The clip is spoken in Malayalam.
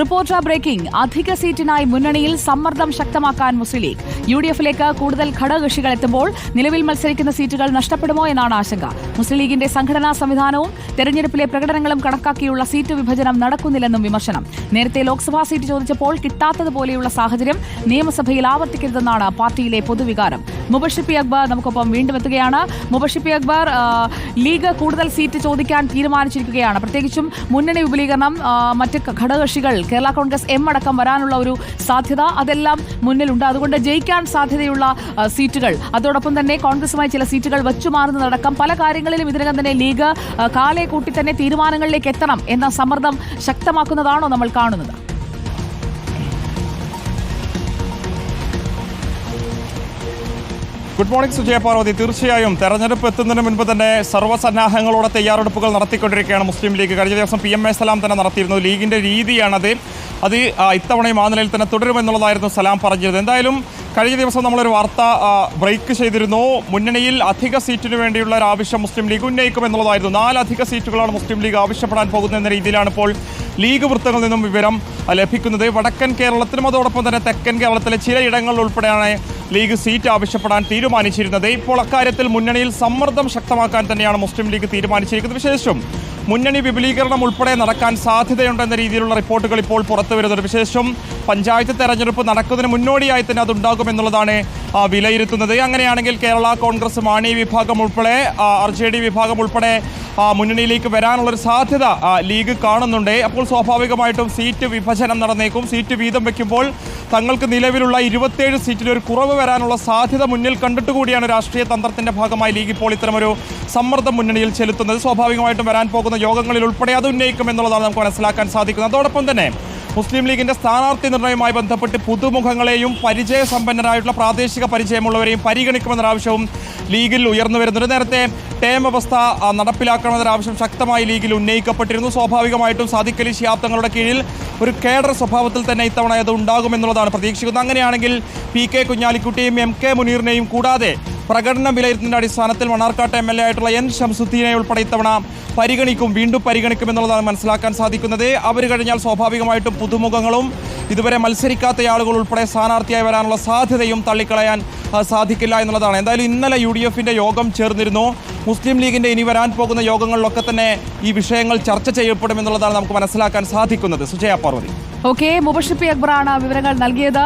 Reporter breaking. അധിക സീറ്റിനായി മുന്നണിയിൽ സമ്മർദ്ദം ശക്തമാക്കാൻ മുസ്ലിം ലീഗ്. യു ഡി എഫിലേക്ക് കൂടുതൽ ഘടകകക്ഷികൾ എത്തുമ്പോൾ നിലവിൽ മത്സരിക്കുന്ന സീറ്റുകൾ നഷ്ടപ്പെടുമോ എന്നാണ് ആശങ്ക. മുസ്ലിം ലീഗിന്റെ സംഘടനാ സംവിധാനവും തെരഞ്ഞെടുപ്പിലെ പ്രകടനങ്ങളും കണക്കാക്കിയുള്ള സീറ്റ് വിഭജനം നടക്കുന്നില്ലെന്നും വിമർശനം. നേരത്തെ ലോക്സഭാ സീറ്റ് ചോദിച്ചപ്പോൾ കിട്ടാത്തതുപോലെയുള്ള സാഹചര്യം നിയമസഭയിൽ ആവർത്തിക്കരുതെന്നാണ് പാർട്ടിയിലെ പൊതുവികാരം. മുബഷിപ്പി അക്ബാർ നമുക്കൊപ്പം വീണ്ടും എത്തുകയാണ്. മുബഷിപ്പി അക്ബാർ ലീഗ് കൂടുതൽ സീറ്റ് ചോദിക്കാൻ തീരുമാനിച്ചിരിക്കുകയാണ്. പ്രത്യേകിച്ചും മുന്നണി വിപുലീകരണം മറ്റ് ഘടകകക്ഷികൾ കേരള കോൺഗ്രസ് എം അടക്കം വരാനുള്ള ഒരു സാധ്യത അതെല്ലാം മുന്നിലുണ്ട്. അതുകൊണ്ട് ജയിക്കാൻ സാധ്യതയുള്ള സീറ്റുകൾ അതോടൊപ്പം തന്നെ കോൺഗ്രസുമായി ചില സീറ്റുകൾ വച്ചുമാറുന്നതടക്കം പല കാര്യങ്ങളിലും ഇതിനകം തന്നെ ലീഗ് കാലെ കൂട്ടി തന്നെ തീരുമാനങ്ങളിലേക്ക് എത്തണം എന്ന സമ്മർദ്ദം ശക്തമാക്കുന്നതാണോ നമ്മൾ കാണുന്നത്? Good morning Sujaya Parvathy. തീർച്ചയായും തെരഞ്ഞെടുപ്പ് എത്തുന്നതിന് മുൻപ് തന്നെ സർവസന്നാഹങ്ങളോടെ തയ്യാറെടുപ്പുകൾ നടത്തിക്കൊണ്ടിരിക്കുകയാണ് മുസ്ലിം ലീഗ്. കഴിഞ്ഞ ദിവസം പി എം എ സലാം തന്നെ നടത്തിയിരുന്നു. ലീഗിന്റെ രീതിയാണത് അത്. ഇത്തവണയും ആ നിലയിൽ തന്നെ തുടരുമെന്നുള്ളതായിരുന്നു സലാം പറഞ്ഞത് എന്തായാലും കഴിഞ്ഞ ദിവസം നമ്മളൊരു വാർത്ത ബ്രേക്ക് ചെയ്തിരുന്നു. മുന്നണിയിൽ അധിക സീറ്റിന് വേണ്ടിയുള്ള ഒരു ആവശ്യം മുസ്ലിം ലീഗ് ഉന്നയിക്കും എന്നുള്ളതായിരുന്നു. നാലധിക സീറ്റുകളാണ് മുസ്ലിം ലീഗ് ആവശ്യപ്പെടാൻ പോകുന്നത് എന്ന രീതിയിലാണ് ഇപ്പോൾ ലീഗ് വൃത്തങ്ങളിൽ നിന്നും വിവരം ലഭിക്കുന്നത്. വടക്കൻ കേരളത്തിലും അതോടൊപ്പം തന്നെ തെക്കൻ കേരളത്തിലെ ചിലയിടങ്ങളിൽ ഉൾപ്പെടെയാണ് ലീഗ് സീറ്റ് ആവശ്യപ്പെടാൻ തീരുമാനിച്ചിരുന്നത്. ഇപ്പോൾ അക്കാര്യത്തിൽ മുന്നണിയിൽ സമ്മർദ്ദം ശക്തമാക്കാൻ തന്നെയാണ് മുസ്ലിം ലീഗ് തീരുമാനിച്ചിരിക്കുന്നത്. വിശേഷം മുന്നണി വിപുലീകരണം ഉൾപ്പെടെ നടക്കാൻ സാധ്യതയുണ്ടെന്ന രീതിയിലുള്ള റിപ്പോർട്ടുകൾ ഇപ്പോൾ പുറത്തു വരുന്നത് വിശേഷം പഞ്ചായത്ത് തെരഞ്ഞെടുപ്പ് നടക്കുന്നതിന് മുന്നോടിയായി തന്നെ അതുണ്ടാകുമെന്നുള്ളതാണ് വിലയിരുത്തുന്നത്. അങ്ങനെയാണെങ്കിൽ കേരള കോൺഗ്രസ് മാണി വിഭാഗം ഉൾപ്പെടെ ആർ ജെ ഡി വിഭാഗം ഉൾപ്പെടെ മുന്നണിയിലേക്ക് വരാനുള്ളൊരു സാധ്യത ലീഗ് കാണുന്നുണ്ട്. അപ്പോൾ സ്വാഭാവികമായിട്ടും സീറ്റ് വിഭജനം നടന്നേക്കും. സീറ്റ് വീതം വയ്ക്കുമ്പോൾ തങ്ങൾക്ക് നിലവിലുള്ള ഇരുപത്തേഴ് സീറ്റിൽ ഒരു കുറവ് വരാനുള്ള സാധ്യത മുന്നിൽ കണ്ടിട്ട് കൂടിയാണ് രാഷ്ട്രീയ തന്ത്രത്തിന്റെ ഭാഗമായി ലീഗ് ഇപ്പോൾ ഇത്തരമൊരു സമ്മർദ്ദം മുന്നണിയിൽ ചെലുത്തുന്നത്. സ്വാഭാവികമായിട്ടും വരാൻ പോകുന്ന യോഗങ്ങളിൽ ഉൾപ്പെടെ അത് ഉന്നയിക്കും എന്നുള്ളതാണ് നമുക്ക് മനസ്സിലാക്കാൻ സാധിക്കുന്നത്. അതോടൊപ്പം തന്നെ മുസ്ലിം ലീഗിന്റെ സ്ഥാനാർത്ഥി നിർണയവുമായി ബന്ധപ്പെട്ട് പുതുമുഖങ്ങളെയും പരിചയ പരിചയസമ്പന്നരായിട്ടുള്ള പ്രാദേശിക പരിചയമുള്ളവരെയും പരിഗണിക്കുമെന്നൊരു ആവശ്യവും ലീഗിൽ ഉയർന്നു വരുന്നുണ്ട്. നേരത്തെ ടേം അവസ്ഥ നടപ്പിലാക്കണമെന്നൊരാവശ്യം ശക്തമായി ലീഗിൽ ഉന്നയിക്കപ്പെട്ടിരുന്നു. സ്വാഭാവികമായിട്ടും സാദിഖലി ശിഹാബ് കീഴിൽ ഒരു കേഡർ സ്വഭാവത്തിൽ തന്നെ ഇത്തവണ അത് ഉണ്ടാകുമെന്നുള്ളതാണ് പ്രതീക്ഷിക്കുന്നത്. അങ്ങനെയാണെങ്കിൽ പി കെ കുഞ്ഞാലിക്കുട്ടിയും എം കെ മുനീറിനെയും കൂടാതെ പ്രകടനം വിലയിരുത്തുന്നതിന്റെ അടിസ്ഥാനത്തിൽ മണ്ണാർക്കാട്ട് എം എൽ എ ആയിട്ടുള്ള എൻ ഷംസുദ്ദീനെ ഉൾപ്പെടെ ഇത്തവണ പരിഗണിക്കും വീണ്ടും പരിഗണിക്കും എന്നുള്ളതാണ് മനസ്സിലാക്കാൻ സാധിക്കുന്നത്. അവർ കഴിഞ്ഞാൽ സ്വാഭാവികമായിട്ടും പുതുമുഖങ്ങളും ഇതുവരെ മത്സരിക്കാത്ത ആളുകൾ ഉൾപ്പെടെ സ്ഥാനാർത്ഥിയായി വരാനുള്ള സാധ്യതയും തള്ളിക്കളയാൻ സാധിക്കില്ല എന്നുള്ളതാണ്. എന്തായാലും ഇന്നലെ യു ഡി എഫിന്റെ യോഗം ചേർന്നിരുന്നു. മുസ്ലിം ലീഗിന്റെ ഇനി വരാൻ പോകുന്ന യോഗങ്ങളിലൊക്കെ തന്നെ ഈ വിഷയങ്ങൾ ചർച്ച ചെയ്യപ്പെടും എന്നുള്ളതാണ് നമുക്ക് മനസ്സിലാക്കാൻ സാധിക്കുന്നത്. സുജയ പാർവതി. ഓക്കെ മുബഷിപ്പി അക്ബറാണ് വിവരങ്ങൾ നൽകിയത്.